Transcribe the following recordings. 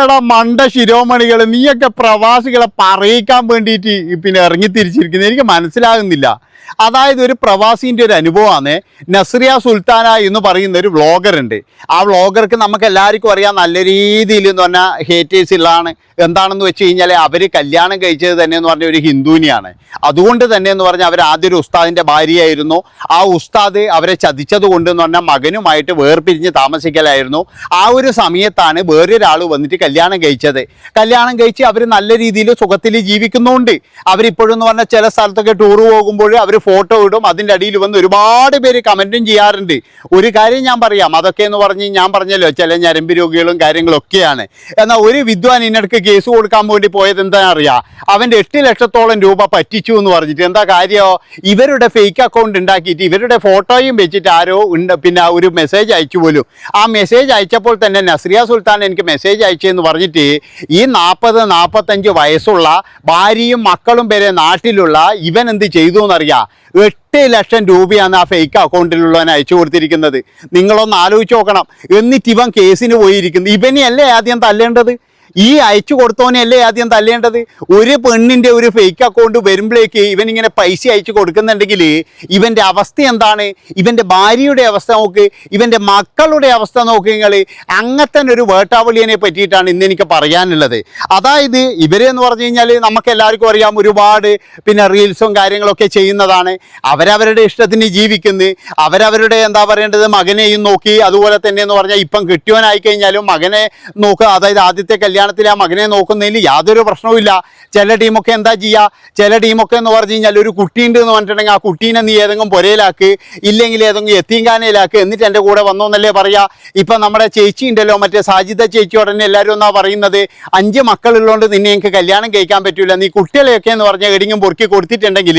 എടാ മണ്ട ശിരോമണികൾ നീയൊക്കെ പ്രവാസികളെ പറയിക്കാൻ വേണ്ടിയിട്ട് പിന്നെ ഇറങ്ങി തിരിച്ചിരിക്കുന്നത് എനിക്ക് മനസ്സിലാകുന്നില്ല. അതായത് ഒരു പ്രവാസിന്റെ ഒരു അനുഭവമാണ് നസ്രിയ സുൽത്താന എന്ന് പറയുന്ന ഒരു വ്ളോഗർ ഉണ്ട് ആ വ്ളോഗർക്ക് നമുക്ക് എല്ലാവർക്കും അറിയാം നല്ല രീതിയിൽ എന്ന് പറഞ്ഞാൽ ഹേറ്റേഴ്സ് ഉള്ളതാണ്. എന്താണെന്ന് വെച്ച് കഴിഞ്ഞാൽ അവർ കല്യാണം കഴിച്ചത് തന്നെ എന്ന് പറഞ്ഞ ഒരു ഹിന്ദുവിനെയാണ്. അതുകൊണ്ട് തന്നെ എന്ന് പറഞ്ഞാൽ അവർ ആദ്യ ഒരു ഉസ്താദിന്റെ ഭാര്യയായിരുന്നു. ആ ഉസ്താദ് അവരെ ചതിച്ചത് കൊണ്ട് എന്ന് പറഞ്ഞാൽ മകനുമായിട്ട് വേർപിരിഞ്ഞ് താമസിക്കലായിരുന്നു. ആ ഒരു സമയത്താണ് വേറൊരാൾ വന്നിട്ട് കല്യാണം കഴിച്ചത്. കല്യാണം കഴിച്ച് അവർ നല്ല രീതിയിൽ സുഖത്തിൽ ജീവിക്കുന്നുണ്ട്. അവരിപ്പോഴെന്ന് പറഞ്ഞാൽ ചില സ്ഥലത്തൊക്കെ ടൂർ പോകുമ്പോൾ അവർ ഫോട്ടോ ഇടും അതിന്റെ അടിയിൽ വന്ന് ഒരുപാട് പേര് കമന്റും ചെയ്യാറുണ്ട്. ഒരു കാര്യം ഞാൻ പറയാം അതൊക്കെ എന്ന് പറഞ്ഞ് ഞാൻ പറഞ്ഞല്ലോ ചില ഞരമ്പ് രോഗികളും കാര്യങ്ങളും ഒക്കെയാണ്. എന്നാൽ ഒരു വിദ്വാൻ ഇന്നടക്ക് കേസ് കൊടുക്കാൻ വേണ്ടി പോയത് എന്താണെന്ന് അറിയാം? അവന്റെ എട്ട് ലക്ഷത്തോളം രൂപ പറ്റിച്ചു എന്ന് പറഞ്ഞിട്ട്. എന്താ കാര്യമോ ഇവരുടെ ഫേക്ക് അക്കൗണ്ട് ഉണ്ടാക്കിയിട്ട് ഇവരുടെ ഫോട്ടോയും വെച്ചിട്ട് ആരോ ഉണ്ട് പിന്നെ ഒരു മെസ്സേജ് അയച്ചു പോലും. ആ മെസ്സേജ് അയച്ചപ്പോൾ തന്നെ നസ്രിയ സുൽത്താൻ എനിക്ക് മെസ്സേജ് അയച്ചെന്ന് പറഞ്ഞിട്ട് ഈ നാൽപ്പത് നാൽപ്പത്തഞ്ച് വയസ്സുള്ള ഭാര്യയും മക്കളും വരെ നാട്ടിലുള്ള ഇവൻ എന്ത് ചെയ്തു എന്നറിയാം? എട്ട് ലക്ഷം രൂപയാണ് ആ ഫേക്ക് അക്കൗണ്ടിലുള്ളവൻ അയച്ചു കൊടുത്തിരിക്കുന്നത്. നിങ്ങളൊന്ന് ആലോചിച്ച് നോക്കണം. എന്നിട്ട് ഇവൻ കേസിന് പോയിരിക്കുന്നത് ഇവനെയല്ലേ ആദ്യം തല്ലേണ്ടത്? ഈ അയച്ചു കൊടുത്തോനെയല്ലേ ആദ്യം തല്ലേണ്ടത്? ഒരു പെണ്ണിന്റെ ഒരു ഫേക്ക് അക്കൗണ്ട് വരുമ്പോഴേക്ക് ഇവൻ ഇങ്ങനെ പൈസ അയച്ചു കൊടുക്കുന്നുണ്ടെങ്കിൽ ഇവന്റെ അവസ്ഥ എന്താണ്? ഇവന്റെ ഭാര്യയുടെ അവസ്ഥ നോക്ക്. ഇവന്റെ മക്കളുടെ അവസ്ഥ നോക്ക് നിങ്ങൾ അങ്ങനത്തെ ഒരു വേട്ടാവളിയനെ പറ്റിയിട്ടാണ് ഇന്ന് എനിക്ക് പറയാനുള്ളത്. അതായത് ഇവരെന്ന് പറഞ്ഞു കഴിഞ്ഞാൽ നമുക്ക് എല്ലാവർക്കും അറിയാം ഒരുപാട് പിന്നെ റീൽസും കാര്യങ്ങളൊക്കെ ചെയ്യുന്നതാണ്. അവരവരുടെ ഇഷ്ടത്തിന് ജീവിക്കുന്നു. അവരവരുടെ എന്താ പറയേണ്ടത്? മകനെയും നോക്കി. അതുപോലെ തന്നെ എന്ന് പറഞ്ഞാൽ ഇപ്പം കിട്ടിയവനായി കഴിഞ്ഞാലും മകനെ നോക്കുക അതായത് ആദ്യത്തെ കല്യാണത്തിൽ ആ മകനെ നോക്കുന്നതിൽ യാതൊരു പ്രശ്നവുമില്ല. ചില ടീമൊക്കെ എന്താ ചെയ്യുക ചില ടീമൊക്കെ എന്ന് പറഞ്ഞു കഴിഞ്ഞാൽ ഒരു കുട്ടിയുണ്ട് എന്ന് പറഞ്ഞിട്ടുണ്ടെങ്കിൽ ആ കുട്ടീനെ നീ ഏതെങ്കിലും പുരയിലാക്ക് ഇല്ലെങ്കിൽ ഏതെങ്കിലും എത്തിങ്കാനയിലാക്ക് എന്നിട്ട് എന്റെ കൂടെ വന്നോന്നല്ലേ പറയുക പറയാ? ഇപ്പം നമ്മുടെ ചേച്ചി ഉണ്ടല്ലോ മറ്റേ സാജിത ചേച്ചിയോട് തന്നെ എല്ലാവരും എന്നാ പറയുന്നത് അഞ്ച് മക്കളുള്ളതുകൊണ്ട് നിന്നെ എനിക്ക് കല്യാണം കഴിക്കാൻ പറ്റില്ല നീ കുട്ടികളെയൊക്കെ എന്ന് പറഞ്ഞാൽ എടിങ്ങും പൊറുക്കി കൊടുത്തിട്ടുണ്ടെങ്കിൽ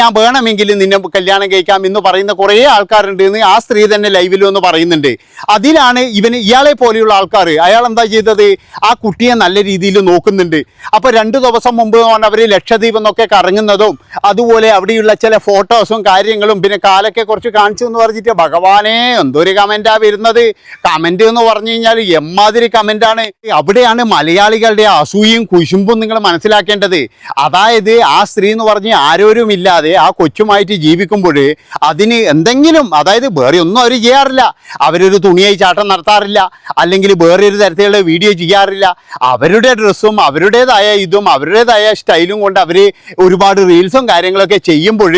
ഞാൻ വേണമെങ്കിൽ നിന്നെ കല്യാണം കഴിക്കാം എന്ന് പറയുന്ന കുറേ ആൾക്കാരുണ്ട് എന്ന് ആ സ്ത്രീ തന്നെ ലൈവിലും എന്ന് പറയുന്നുണ്ട്. അതിലാണ് ഇവന് ഇയാളെ പോലെയുള്ള ആൾക്കാർ അയാൾ എന്താ ചെയ്തത്? ആ കുട്ടിയെ നല്ല രീതിയിൽ നോക്കുന്നുണ്ട്. അപ്പോൾ രണ്ട് ദിവസം മുമ്പ് അവർ ലക്ഷദ്വീപ് എന്നൊക്കെ കറങ്ങുന്നതും അതുപോലെ അവിടെയുള്ള ചില ഫോട്ടോസും കാര്യങ്ങളും പിന്നെ കാലൊക്കെ കുറച്ച് കാണിച്ചു എന്ന് പറഞ്ഞിട്ട് ഭഗവാനെ എന്തൊരു കമന്റാണ് വരുന്നത്? കമന്റ് എന്ന് പറഞ്ഞു കഴിഞ്ഞാൽ എമ്മാതിരി കമന്റാണ് അവിടെയാണ് മലയാളികളുടെ അസൂയയും കുശുമ്പും നിങ്ങൾ മനസ്സിലാക്കേണ്ടത്. അതായത് ആ സ്ത്രീ എന്ന് പറഞ്ഞ് ആരോരും ഇല്ലാതെ ആ കൊച്ചുമായിട്ട് ജീവിക്കുമ്പോൾ അതിന് എന്തെങ്കിലും അതായത് വേറെ ഒന്നും അവർ ചെയ്യാറില്ല. അവരൊരു തുണിയായി ചാട്ടം നടത്താറില്ല. അല്ലെങ്കിൽ വേറെ ഒരു തരത്തിലുള്ള വീഡിയോ ചെയ്യാറില്ല. അവരുടെ ഡ്രസ്സും അവരുടേതായ ഇതും അവരുടേതായ സ്റ്റൈലും കൊണ്ട് അവർ ഒരുപാട് റീൽസും കാര്യങ്ങളൊക്കെ ചെയ്യുമ്പോൾ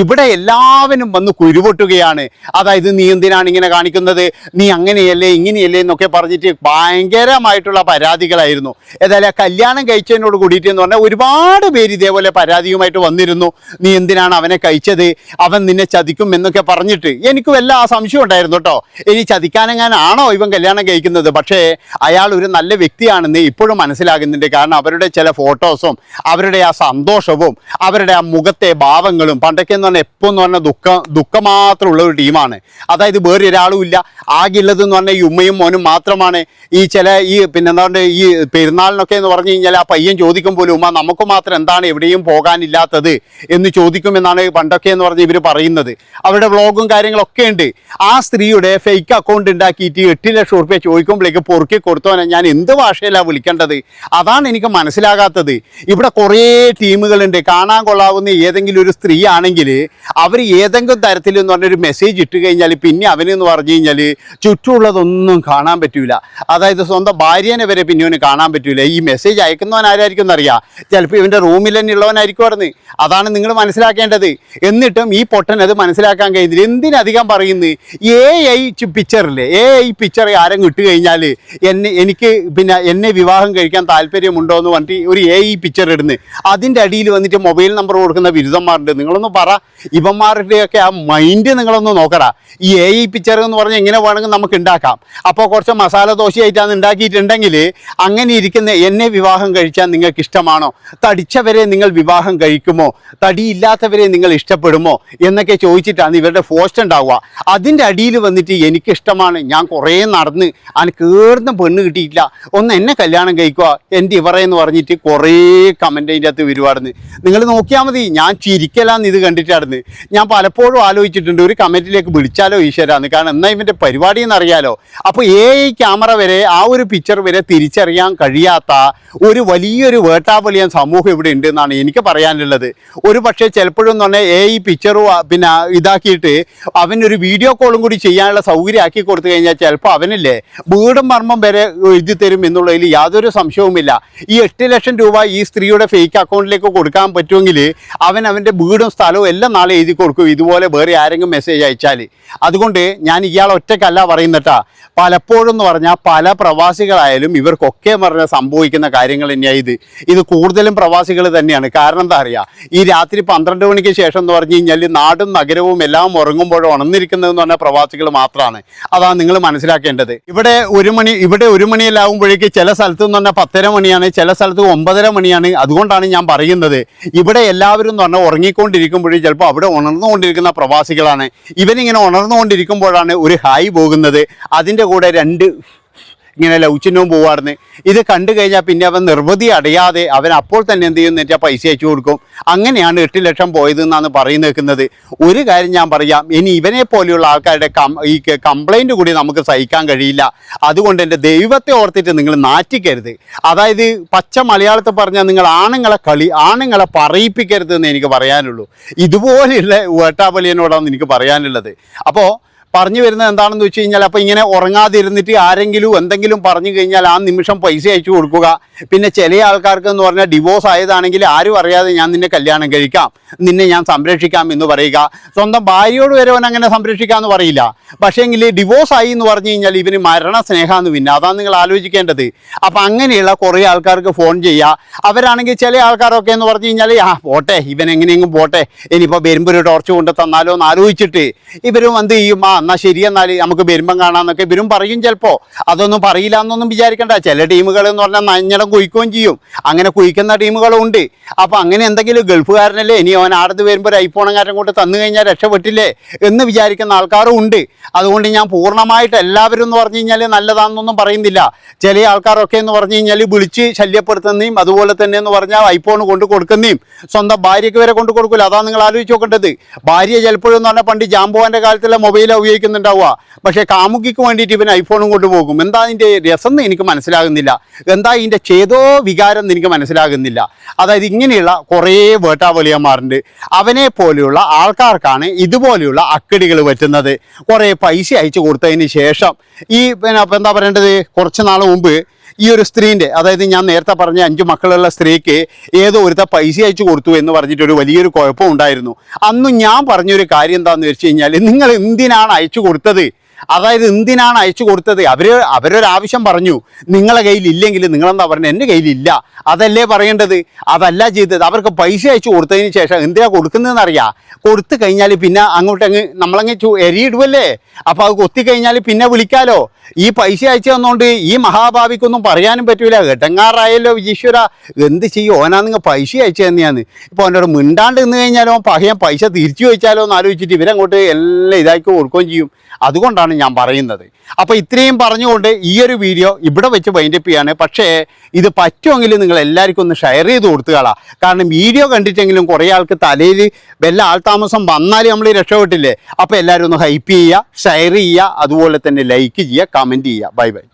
ഇവിടെ എല്ലാവരും വന്ന് കുരുപൊട്ടുകയാണ്. അതായത് നീ എന്തിനാണ് ഇങ്ങനെ കാണിക്കുന്നത്? നീ അങ്ങനെയല്ലേ ഇങ്ങനെയല്ലേ എന്നൊക്കെ പറഞ്ഞിട്ട് ഭയങ്കരമായിട്ടുള്ള പരാതികളായിരുന്നു. ഏതായാലും ആ കല്യാണം കഴിച്ചതിനോട് കൂടിയിട്ട് എന്ന് പറഞ്ഞാൽ ഒരുപാട് പേര് ഇതേപോലെ പരാതിയുമായിട്ട് വന്നിരുന്നു. നീ എന്തിനാണ് അവനെ കഴിച്ചത്? അവൻ നിന്നെ ചതിക്കും എന്നൊക്കെ പറഞ്ഞിട്ട് എനിക്ക് വല്ല ആ സംശയം ഉണ്ടായിരുന്നു കേട്ടോ. ഇനി ചതിക്കാനെങ്ങാനാണോ ഇവൻ കല്യാണം കഴിക്കുന്നത്? പക്ഷേ അയാൾ ഒരു നല്ല വ്യക്തിയാണെന്ന് ഇപ്പോഴും മനസ്സിലാകുന്നുണ്ട്. കാരണം അവരുടെ ചില ഫോട്ടോസും അവരുടെ ആ സന്തോഷവും അവരുടെ ആ മുഖത്തെ ഭാവങ്ങളും പണ്ടൊക്കെ എന്ന് പറഞ്ഞാൽ എപ്പോൾ എന്ന് പറഞ്ഞാൽ ദുഃഖം ദുഃഖം മാത്രമുള്ള ഒരു ടീമാണ് അതായത് വേറെ ഒരാളും ഇല്ല. ആകെയുള്ളത് എന്ന് പറഞ്ഞാൽ ഈ ഉമ്മയും മോനും മാത്രമാണ് ഈ ചില ഈ പിന്നെ എന്താ പറയുക ഈ പെരുന്നാളിനൊക്കെ എന്ന് പറഞ്ഞു കഴിഞ്ഞാൽ ആ പയ്യൻ ചോദിക്കും പോലും ഉമ്മ നമുക്ക് മാത്രം എന്താണ് എവിടെയും പോകാനില്ലാത്തത്? എന്ന് ചോദിക്കുമെന്നാണ് പണ്ടൊക്കെ എന്ന് പറഞ്ഞ് ഇവർ പറയുന്നത്. അവരുടെ വ്ളോഗും കാര്യങ്ങളൊക്കെ ഉണ്ട്. ആ സ്ത്രീയുടെ ഫേക്ക് അക്കൗണ്ട് ഉണ്ടാക്കിയിട്ട് എട്ട് ലക്ഷം റുപ്യ ചോദിക്കുമ്പോഴേക്ക് പൊറുക്കി കൊടുത്തോനെ ഞാൻ എന്ത് ഭാഷയിലാണ് വിളിക്കേണ്ടത്? അതാണ് എനിക്ക് മനസ്സിലാകാത്തത്. ഇവിടെ കുറേ ടീമുകളുണ്ട്. കാണാൻ കൊള്ളാവുന്ന ഏതെങ്കിലും ഒരു സ്ത്രീ ആണെങ്കിൽ അവർ ഏതെങ്കിലും തരത്തിൽ എന്ന് പറഞ്ഞൊരു മെസ്സേജ് ഇട്ട് കഴിഞ്ഞാൽ പിന്നെ അവനെന്ന് പറഞ്ഞു കഴിഞ്ഞാൽ ചുറ്റുമുള്ളതൊന്നും കാണാൻ പറ്റൂല. അതായത് സ്വന്തം ഭാര്യനെ വരെ പിന്നെ അവന് കാണാൻ പറ്റൂല. ഈ മെസ്സേജ് അയക്കുന്നവൻ ആരായിരിക്കും എന്നറിയാം. ചിലപ്പോൾ ഇവന്റെ റൂമിൽ തന്നെ ഉള്ളവനായിരിക്കും പറഞ്ഞ് അതാണ് നിങ്ങൾ മനസ്സിലാക്കേണ്ടത്. എന്നിട്ടും ഈ പൊട്ടൻ അത് മനസ്സിലാക്കാൻ കഴിയുന്നില്ല. എന്തിനധികം പറയുന്നത് എ ഐ പിക്ചറില്ലേ എ ഐ പിക്ചർ ആരും ഇട്ട് കഴിഞ്ഞാൽ എന്നെ എനിക്ക് പിന്നെ എന്നെ വിവാഹം കഴിക്കാൻ താല്പര്യമുണ്ടോ എന്ന് പറഞ്ഞിട്ട് ഒരു എ ഐ പിക്ചർ ഇടുന്നത് അതിന്റെ അടിയിൽ വന്നിട്ട് മൊബൈൽ നമ്പർ കൊടുക്കുന്ന ബിരുദന്മാരുണ്ട്. നിങ്ങളൊന്ന് പറ. ഇവന്മാരുടെയൊക്കെ ആ മൈൻഡ് നിങ്ങളൊന്ന് നോക്കടാ. ഈ എ ഐ പിക്ചർ എന്ന് പറഞ്ഞാൽ എങ്ങനെ വേണമെങ്കിൽ നമുക്ക് ഉണ്ടാക്കാം. അപ്പോൾ കുറച്ച് മസാല ദോശയായിട്ടാണ് ഉണ്ടാക്കിയിട്ടുണ്ടെങ്കിൽ അങ്ങനെ ഇരിക്കുന്ന എന്നെ വിവാഹം കഴിച്ചാൽ നിങ്ങൾക്ക് ഇഷ്ടമാണോ? തടിച്ചവരെ നിങ്ങൾ വിവാഹം കഴിക്കുമോ? തടിയില്ലാത്തവരെ നിങ്ങൾ ഇഷ്ടപ്പെടുമോ? എന്നൊക്കെ ചോദിച്ചിട്ടാണ് ഇവരുടെ പോസ്റ്റ് ഉണ്ടാവുക. അതിന്റെ അടിയിൽ വന്നിട്ട് എനിക്കിഷ്ടമാണ്. ഞാൻ കുറേ നടന്ന് അതിന് കയറുന്ന പെണ്ണ് കിട്ടിയിട്ടില്ല. ഒന്ന് എന്നെ കല്യാണം കഴിക്കുക. എന്റെ ഇവറെ എന്ന് പറഞ്ഞിട്ട് കുറേ കമന്റ് അതിന്റെ അകത്ത് വരുവാടുന്ന് നിങ്ങൾ നോക്കിയാൽ മതി. ഞാൻ ചിരിക്കലാന്ന് ഇത് കണ്ടിട്ടായിരുന്നു ഞാൻ പലപ്പോഴും ആലോചിച്ചിട്ടുണ്ട്. ഒരു കമന്റിലേക്ക് വിളിച്ചാലോ ഈശ്വരാന്ന്. കാരണം എന്നാൽ ഇവന്റെ പരിപാടി എന്നറിയാലോ അപ്പോൾ എ ഐ ക്യാമറ വരെ ആ ഒരു പിക്ചർ വരെ തിരിച്ചറിയാൻ കഴിയാത്ത ഒരു വലിയൊരു വേട്ടാപലിയൻ സമൂഹം ഇവിടെ ഉണ്ട് എന്നാണ് എനിക്ക് പറയാനുള്ളത്. ഒരു പക്ഷേ ചിലപ്പോഴും എന്ന് പറഞ്ഞാൽ എ ഐ പിക്ചർ പിന്നെ ഇതാക്കിയിട്ട് അവനൊരു വീഡിയോ കോളും കൂടി ചെയ്യാനുള്ള സൗകര്യം ആക്കി കൊടുത്തു കഴിഞ്ഞാൽ ചിലപ്പോൾ അവനല്ലേ വീടും മർമ്മം വരെ എഴുതി തരും എന്നുള്ളതിൽ യാതൊരു സംശയവുമില്ല. ഈ എട്ട് ലക്ഷം രൂപ ഈ സ്ത്രീയുടെ ഫേക്ക് അക്കൗണ്ടിലേക്ക് കൊടുക്കാൻ പറ്റുമെങ്കിൽ അവൻ അവന്റെ വീടും സ്ഥലവും എല്ലാം നാളെ എഴുതി കൊടുക്കും. ഇതുപോലെ വേറെ ആരെങ്കിലും മെസ്സേജ് അയച്ചാൽ. അതുകൊണ്ട് ഞാൻ ഇയാൾ ഒറ്റക്കല്ല പറയുന്നട്ടാ. പലപ്പോഴും എന്ന് പറഞ്ഞാൽ പല പ്രവാസികളായാലും ഇവർക്കൊക്കെ പറഞ്ഞ സംഭവിക്കുന്ന കാര്യങ്ങൾ തന്നെയാണ് ഇത്. ഇത് കൂടുതലും പ്രവാസികൾ തന്നെയാണ്. കാരണം എന്താ അറിയുക ഈ രാത്രി പന്ത്രണ്ട് മണിക്ക് ശേഷം എന്ന് പറഞ്ഞു കഴിഞ്ഞാൽ നാടും നഗരവും എല്ലാം ഉറങ്ങുമ്പോൾ ഉണർന്നിരിക്കുന്നതെന്ന് പറഞ്ഞാൽ പ്രവാസികൾ മാത്രമാണ് അതാണ് നിങ്ങൾ മനസ്സിലാക്കേണ്ടത്. ഇവിടെ ഒരു മണി ഇവിടെ ഒരു മണിയിലാവുമ്പോഴേക്ക് ചില സ്ഥലത്ത് എന്ന് പറഞ്ഞാൽ പത്തര മണിയാണ് ചില സ്ഥലത്ത് ഒമ്പതര മണിയാണ്. അതുകൊണ്ടാണ് ഞാൻ പറയുന്നത്. ഇവിടെ എല്ലാവരും എന്ന് പറഞ്ഞാൽ ഉറങ്ങിക്കൊണ്ടിരിക്കുമ്പോഴേ ചിലപ്പോൾ അവിടെ ഉണർന്നുകൊണ്ടിരിക്കുന്ന പ്രവാസികളാണ്. ഇവനിങ്ങനെ ഉണർന്നുകൊണ്ടിരിക്കുമ്പോഴാണ് ഒരു ഹായ് പോകുന്നത് അതിന്റെ കൂടെ രണ്ട് ഇങ്ങനെ ലൗച്ചിനവും പോവാർന്ന്. ഇത് കണ്ടു കഴിഞ്ഞാൽ പിന്നെ അവൻ നിർവൃതി അടയാതെ അവൻ അപ്പോൾ തന്നെ എന്ത് ചെയ്യും എന്നിട്ട് പൈസ അയച്ചു കൊടുക്കും. അങ്ങനെയാണ് എട്ട് ലക്ഷം പോയത് എന്നാണ് പറയുന്നത് നിൽക്കുന്നത് ഒരു കാര്യം ഞാൻ പറയാം. ഇനി ഇവനെ പോലെയുള്ള ആൾക്കാരുടെ ഈ കംപ്ലൈന്റ് കൂടി നമുക്ക് സഹിക്കാൻ കഴിയില്ല. അതുകൊണ്ട് എന്റെ ദൈവത്തെ ഓർത്തിട്ട് നിങ്ങൾ നാറ്റിക്കരുത്. അതായത് പച്ച മലയാളത്തിൽ പറഞ്ഞാൽ നിങ്ങൾ ആണുങ്ങളെ കളി ആണുങ്ങളെ പറയിപ്പിക്കരുത് എന്ന് എനിക്ക് പറയാനുള്ളൂ. ഇതുപോലെയുള്ള വേട്ടാപലിയനോടാണ് എനിക്ക് പറയാനുള്ളത്. അപ്പോൾ പറഞ്ഞു വരുന്നത് എന്താണെന്ന് വെച്ച് കഴിഞ്ഞാൽ അപ്പോൾ ഇങ്ങനെ ഉറങ്ങാതിരുന്നിട്ട് ആരെങ്കിലും എന്തെങ്കിലും പറഞ്ഞു കഴിഞ്ഞാൽ ആ നിമിഷം പൈസ അയച്ചു കൊടുക്കുക. പിന്നെ ചില ആൾക്കാർക്ക് എന്ന് പറഞ്ഞാൽ ഡിവോഴ്സ് ആയതാണെങ്കിൽ ആരും അറിയാതെ ഞാൻ നിന്നെ കല്യാണം കഴിക്കാം. നിന്നെ ഞാൻ സംരക്ഷിക്കാം എന്ന് പറയുക. സ്വന്തം ഭാര്യയോട് വരെ അവൻ അങ്ങനെ സംരക്ഷിക്കാമെന്ന് പറയില്ല. പക്ഷേങ്കിൽ ഡിവോഴ്സ് ആയി എന്ന് പറഞ്ഞു കഴിഞ്ഞാൽ ഇവന് മരണ സ്നേഹമെന്ന് പിന്നെ അതാണ് നിങ്ങൾ ആലോചിക്കേണ്ടത്. അപ്പം അങ്ങനെയുള്ള കുറേ ആൾക്കാർക്ക് ഫോൺ ചെയ്യുക അവരാണെങ്കിൽ ചില ആൾക്കാരൊക്കെ എന്ന് പറഞ്ഞു കഴിഞ്ഞാൽ ആ പോട്ടെ ഇവൻ എങ്ങനെയെങ്കിലും പോട്ടെ. ഇനിയിപ്പോൾ വരുമ്പോൾ ഒരു ടോർച്ച് കൊണ്ട് തന്നാലോ എന്ന് ആലോചിച്ചിട്ട് ഇവരും എന്ത് ചെയ്യും? ആ എന്നാൽ ശരി എന്നാൽ നമുക്ക് വരുമ്പം കാണാമെന്നൊക്കെ ഇവരും പറയും ചിലപ്പോൾ അതൊന്നും പറയില്ല എന്നൊന്നും വിചാരിക്കണ്ട. ചില ടീമുകൾ എന്ന് പറഞ്ഞാൽ നഞ്ഞടം കുയിക്കുകയും ചെയ്യും. അങ്ങനെ കുയിക്കുന്ന ടീമുകളും ഉണ്ട് അപ്പോൾ അങ്ങനെ എന്തെങ്കിലും ഗൾഫുകാരനല്ലേ ഇനി അവൻ ആടത്ത് വരുമ്പോൾ ഒരു ഐഫോണുകാരൻ കൊണ്ട് തന്നു കഴിഞ്ഞാൽ രക്ഷപ്പെട്ടില്ലേ എന്ന് വിചാരിക്കുന്ന ആൾക്കാരും ഉണ്ട്. അതുകൊണ്ട് ഞാൻ പൂർണമായിട്ട് എല്ലാവരും എന്ന് പറഞ്ഞു കഴിഞ്ഞാൽ നല്ലതാണെന്നൊന്നും പറയുന്നില്ല. ചില ആൾക്കാരൊക്കെ എന്ന് പറഞ്ഞു കഴിഞ്ഞാൽ വിളിച്ച് ശല്യപ്പെടുത്തുന്നതും അതുപോലെ തന്നെ എന്ന് പറഞ്ഞാൽ ഐഫോൺ കൊണ്ട് കൊടുക്കുന്നതും സ്വന്തം ഭാര്യയ്ക്ക് വരെ കൊണ്ട് കൊടുക്കില്ല അതാണ് നിങ്ങൾ ആലോചിച്ച് നോക്കേണ്ടത്. ഭാര്യ ചിലപ്പോഴും എന്ന് പറഞ്ഞാൽ പണ്ട് ജാമ്പുവാന്റെ കാലത്തിലെ മൊബൈലാണ് ഉപയോഗിക്കുന്നുണ്ടാവുക. പക്ഷേ കാമുകിക്ക് വേണ്ടിയിട്ട് ഇവൻ ഐഫോണും കൊണ്ടുപോകും എന്താ അതിന്റെ രസം എനിക്ക് മനസ്സിലാകുന്നില്ല. എന്താ ഇതിന്റെ ചേതോ വികാരം എനിക്ക് മനസ്സിലാകുന്നില്ല. അതായത് ഇങ്ങനെയുള്ള കുറേ വേട്ടാവലിയന്മാരുണ്ട്. അവനെ പോലെയുള്ള ആൾക്കാർക്കാണ് ഇതുപോലെയുള്ള അക്കടികൾ പറ്റുന്നത്. കുറേ പൈസ അയച്ചു കൊടുത്തതിന് ശേഷം ഈ പിന്നെ എന്താ പറയേണ്ടത്? കുറച്ച് നാൾ മുമ്പ് ഈ ഒരു സ്ത്രീന്റെ അതായത് ഞാൻ നേരത്തെ പറഞ്ഞ അഞ്ച് മക്കളുള്ള സ്ത്രീക്ക് ഏതോ ഒരുത്ത പൈസ അയച്ചു കൊടുത്തു എന്ന് പറഞ്ഞിട്ടൊരു വലിയൊരു കുഴപ്പം ഉണ്ടായിരുന്നു അന്ന് ഞാൻ പറഞ്ഞൊരു കാര്യം എന്താണെന്ന് വെച്ച് കഴിഞ്ഞാൽ നിങ്ങൾ എന്തിനാണ് അയച്ചു കൊടുത്തത്? അതായത് എന്തിനാണ് അയച്ചു കൊടുത്തത്? അവർ അവരൊരാവശ്യം പറഞ്ഞു. നിങ്ങളെ കയ്യിൽ ഇല്ലെങ്കിൽ നിങ്ങളെന്താ പറഞ്ഞത് എന്റെ കയ്യിലില്ല. അതല്ലേ പറയേണ്ടത്? അതല്ല ചെയ്തത്. അവർക്ക് പൈസ അയച്ചു കൊടുത്തതിന് ശേഷം എന്തിനാ കൊടുക്കുന്നതെന്ന് അറിയാം കൊടുത്തു കഴിഞ്ഞാൽ പിന്നെ അങ്ങോട്ട് അങ്ങ് നമ്മളങ്ങ് എരിയിടുവല്ലേ? അപ്പോൾ അത് കൊത്തിക്കഴിഞ്ഞാൽ പിന്നെ വിളിക്കാലോ? ഈ പൈസ അയച്ചു തന്നുകൊണ്ട് ഈ മഹാഭാവിക്കൊന്നും പറയാനും പറ്റൂല. എടങ്ങാറായല്ലോ ഈശ്വര. എന്ത് ചെയ്യും? ഓനാ നിങ്ങൾ പൈസ അയച്ചു തന്നെയാന്ന്. ഇപ്പോൾ അവനോട് മിണ്ടാണ്ട് നിന്ന് കഴിഞ്ഞാലോ? പകയം പൈസ തിരിച്ചു വെച്ചാലോ എന്ന് ആലോചിച്ചിട്ട് ഇവരങ്ങോട്ട് എല്ലാം ഇതാക്കി കൊടുക്കുകയും ചെയ്യും. അതുകൊണ്ടാണ് ഞാൻ പറയുന്നത്. അപ്പോൾ ഇത്രയും പറഞ്ഞുകൊണ്ട് ഈ ഒരു വീഡിയോ ഇവിടെ വെച്ച് വൈൻഡപ്പ് ചെയ്യാണ്. പക്ഷേ ഇത് പറ്റുമെങ്കിൽ നിങ്ങൾ എല്ലാവർക്കും ഒന്ന് ഷെയർ ചെയ്ത് കൊടുത്തുകളാ കാരണം വീഡിയോ കണ്ടിട്ടെങ്കിലും കുറേ ആൾക്ക് തലയിൽ വല്ല ആൾതാമസം വന്നാൽ നമ്മൾ രക്ഷപ്പെട്ടില്ലേ? അപ്പോൾ എല്ലാവരും ഒന്ന് ഹൈപ്പ് ചെയ്യുക ഷെയർ ചെയ്യുക അതുപോലെ തന്നെ ലൈക്ക് ചെയ്യുക കമന്റ് ചെയ്യുക. Bye bye